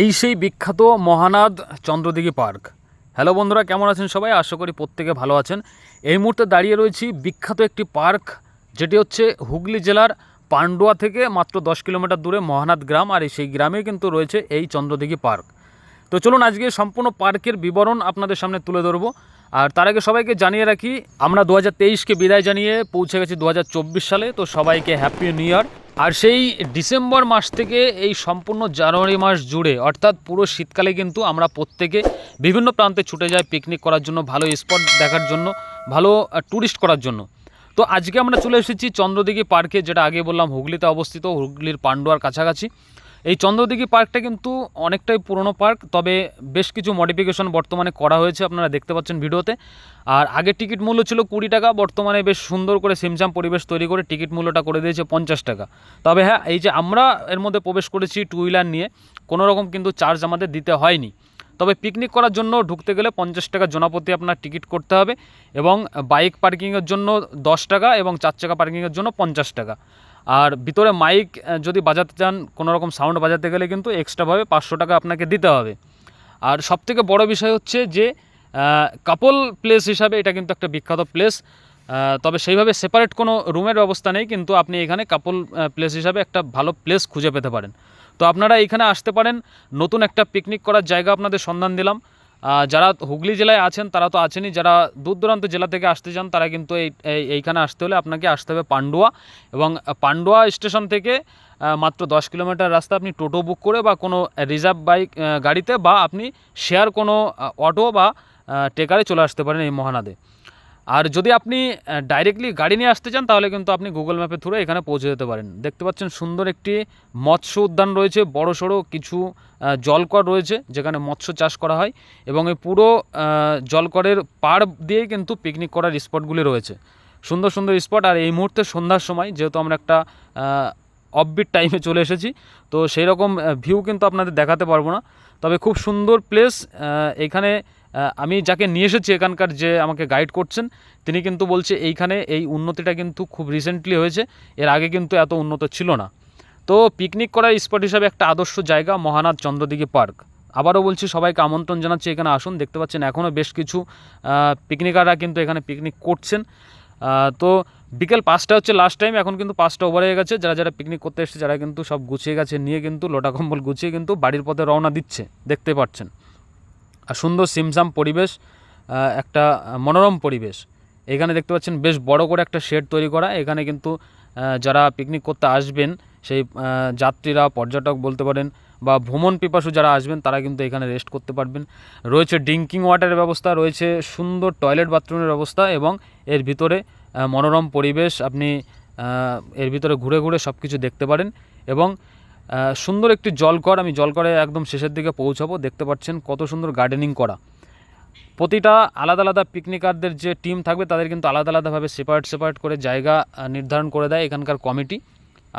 এই সেই বিখ্যাত মহানাদ চন্দ্রদিঘি পার্ক। হ্যালো বন্ধুরা, কেমন আছেন সবাই? আশা করি প্রত্যেকে ভালো আছেন। এই মুহূর্তে দাঁড়িয়ে রয়েছি বিখ্যাত একটি পার্ক, যেটি হচ্ছে হুগলি জেলার পান্ডুয়া থেকে মাত্র দশ কিলোমিটার দূরে মহানাদ গ্রাম, আর সেই গ্রামে কিন্তু রয়েছে এই চন্দ্রদিঘি পার্ক। তো চলুন আজকে সম্পূর্ণ পার্কের বিবরণ আপনাদের সামনে তুলে ধরবো। আর তার আগে সবাইকে জানিয়ে রাখি, আমরা দু হাজার বিদায় জানিয়ে পৌঁছে গেছি দু হাজার চব্বিশ সালে। তো সবাইকে হ্যাপি নিউ ইয়ার। আর সেই ডিসেম্বর মাস থেকে এই সম্পূর্ণ জানুয়ারি মাস জুড়ে, অর্থাৎ পুরো শীতকালে কিন্তু আমরা প্রত্যেকে বিভিন্ন প্রান্তে ছুটে যাই পিকনিক করার জন্য, ভালো স্পট দেখার জন্য, ভালো ট্যুরিস্ট করার জন্য। তো আজকে আমরা চলে এসেছি চন্দ্রদিঘি পার্কে যেটা আগে বললাম হুগলিতে অবস্থিত, হুগলির পাণ্ডুয়ার কাছাকাছি। এই চন্দ্রদিঘি পার্কটা কিন্তু অনেকটাই পুরনো পার্ক, তবে বেশ কিছু মডিফিকেশন বর্তমানে করা হয়েছে, আপনারা দেখতে পাচ্ছেন ভিডিওতে। আর আগে টিকিট মূল্য ছিল কুড়ি টাকা, বর্তমানে বেশ সুন্দর করে সিমসাম পরিবেশ তৈরি করে টিকিট মূল্যটা করে দিয়েছে পঞ্চাশ টাকা। তবে হ্যাঁ এই যে আমরা এর মধ্যে প্রবেশ করেছি টু হুইলার নিয়ে, কোনো রকম কিন্তু চার্জ আমাদের দিতে হয়নি। তবে পিকনিক করার জন্য ঢুকতে গেলে পঞ্চাশ টাকা জনাপতি আপনার টিকিট করতে হবে এবং বাইক পার্কিংয়ের জন্য দশ টাকা এবং চার চাকা পার্কিংয়ের জন্য পঞ্চাশ টাকা। আর ভিতরে মাইক যদি বাজাতে চান, কোনো রকম সাউন্ড বাজাতে গেলে কিন্তু এক্সট্রাভাবে পাঁচশো টাকা আপনাকে দিতে হবে। আর সবথেকে বড় বিষয় হচ্ছে যে কাপল প্লেস হিসাবে এটা কিন্তু একটা বিখ্যাত প্লেস তবে সেইভাবে সেপারেট কোনো রুমের ব্যবস্থা নেই, কিন্তু আপনি এখানে কাপল প্লেস হিসাবে একটা ভালো প্লেস খুঁজে পেতে পারেন। তো আপনারা এখানে আসতে পারেন। নতুন একটা পিকনিক করার জায়গা আপনাদের সন্ধান দিলাম। যারা হুগলি জেলায় আছেন, তারা তো আছেনই। যারা দূর দূরান্ত জেলা থেকে আসতে চান, তারা কিন্তু এই, এই- এইখানে আসতে হলে আপনাকে আসতে হবে পান্ডুয়া। এবং পান্ডুয়া স্টেশন থেকে মাত্র দশ কিলোমিটার রাস্তা আপনি টোটো বুক করে বা কোনো রিজার্ভ বাইক গাড়িতে বা আপনি শেয়ার কোনো অটো বা টেকারে চলে আসতে পারেন এই মহানাদে। আর যদি আপনি ডাইরেক্টলি গাড়ি নিয়ে আসতে চান, তাহলে কিন্তু আপনি গুগল ম্যাপের থ্রু এখানে পৌঁছে যেতে পারেন। দেখতে পাচ্ছেন সুন্দর একটি মৎস্য উদ্যান রয়েছে, বড় সড়ো কিছু জলকর রয়েছে, যেখানে মৎস্য চাষ করা হয় এবং এই পুরো জলকরের পাড় দিয়ে কিন্তু পিকনিক করার স্পটগুলি রয়েছে। সুন্দর সুন্দর স্পট আর এই মুহূর্তে সন্ধ্যার সময়, যেহেতু আমরা একটা অফবিট টাইমে চলে এসেছি, তো সেই রকম ভিউ কিন্তু আপনাদের দেখাতে পারব না। তবে খুব সুন্দর প্লেস এখানে আমি যাকে নিয়ে এসেছি এখানকার যে আমাকে গাইড করছেন, তিনি কিন্তু বলছে এইখানে এই উন্নতিটা কিন্তু খুব রিসেন্টলি হয়েছে, এর আগে কিন্তু এত উন্নত ছিল না। তো পিকনিক করার স্পট হিসাবে একটা আদর্শ জায়গা মহানাথ চন্দ্রদিঘি পার্ক। আবারও বলছি, সবাইকে আমন্ত্রণ জানাচ্ছি, এখানে আসুন, দেখতে পাচ্ছেন এখনও বেশ কিছু পিকনিকাররা কিন্তু এখানে পিকনিক করছেন। তো বিকেল পাঁচটা হচ্ছে লাস্ট টাইম এখন কিন্তু পাঁচটা ওভার হয়ে গেছে। যারা যারা পিকনিক করতে এসেছে, যারা কিন্তু সব গুছিয়ে গেছে, নিয়ে কিন্তু লোটা কম্বল গুছিয়ে কিন্তু বাড়ির পথে রওনা দিচ্ছে, দেখতে পাচ্ছেন। সুন্দর সিমসাম পরিবেশ একটা মনোরম পরিবেশ। এখানে দেখতে পাচ্ছেন বেশ বড় করে একটা শেড তৈরি করা। এখানে কিন্তু যারা পিকনিক করতে আসবেন, সেই যাত্রীরা, পর্যটক বলতে পারেন, বা ভ্রমণ পিপাসু যারা আসবেন, তারা কিন্তু এখানে রেস্ট করতে পারবেন। রয়েছে ড্রিঙ্কিং ওয়াটারের ব্যবস্থা, রয়েছে সুন্দর টয়লেট বাথরুমের ব্যবস্থা এবং এর ভিতরে মনোরম পরিবেশ। আপনি এর ভিতরে ঘুরে ঘুরে সব কিছু দেখতে পারেন এবং সুন্দর একটি জলকর, আমি জলকরে একদম শেষের দিকে পৌঁছাবো। দেখতে পাচ্ছেন কত সুন্দর গার্ডেনিং করা। প্রতিটা আলাদা আলাদা পিকনিকারদের যে টিম থাকবে, তাদের কিন্তু আলাদা আলাদাভাবে সেপারেট সেপারেট করে জায়গা নির্ধারণ করে দেয় এখানকার কমিটি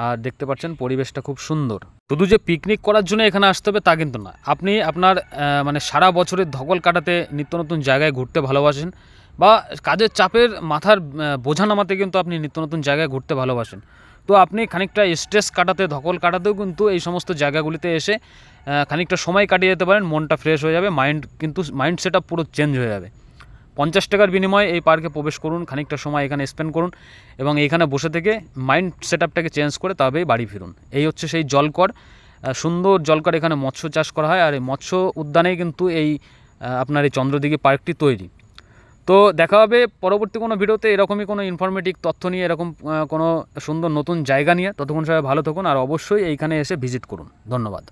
আর দেখতে পাচ্ছেন পরিবেশটা খুব সুন্দর। শুধু যে পিকনিক করার জন্য এখানে আসতে হবে তা কিন্তু না আপনি আপনার মানে সারা বছরের ধকল কাটাতে নিত্য নতুন জায়গায় ঘুরতে ভালোবাসেন বা কাজের চাপের মাথার বোঝা নামাতে কিন্তু আপনি নিত্য নতুন জায়গায় ঘুরতে ভালোবাসেন। তো আপনি খানিকটা স্ট্রেস কাটাতে, ধকল কাটাতেও কিন্তু এই সমস্ত জায়গাগুলিতে এসে খানিকটা সময় কাটিয়ে যেতে পারেন, মনটা ফ্রেশ হয়ে যাবে মাইন্ড কিন্তু মাইন্ড সেট পুরো চেঞ্জ হয়ে যাবে। পঞ্চাশ টাকার বিনিময়ে এই পার্কে প্রবেশ করুন, খানিকটা সময় এখানে স্পেন্ড করুন এবং এইখানে বসে থেকে মাইন্ড সেট আপটাকে চেঞ্জ করে তবেই বাড়ি ফিরুন। এই হচ্ছে সেই জলকর সুন্দর জলকর এখানে মৎস্য চাষ করা হয় আর এই মৎস্য উদ্যানেই কিন্তু এই আপনার এই চন্দ্রদিঘি পার্কটি তৈরি। তো দেখা হবে পরবর্তী কোনো ভিডিওতে। এরকমই কোনো ইনফরমেটিভ তথ্য নিয়ে, এরকম কোনো সুন্দর নতুন জায়গা নিয়ে। ততক্ষণ সবাই ভালো থাকুন আর অবশ্যই এইখানে এসে ভিজিট করুন। ধন্যবাদ।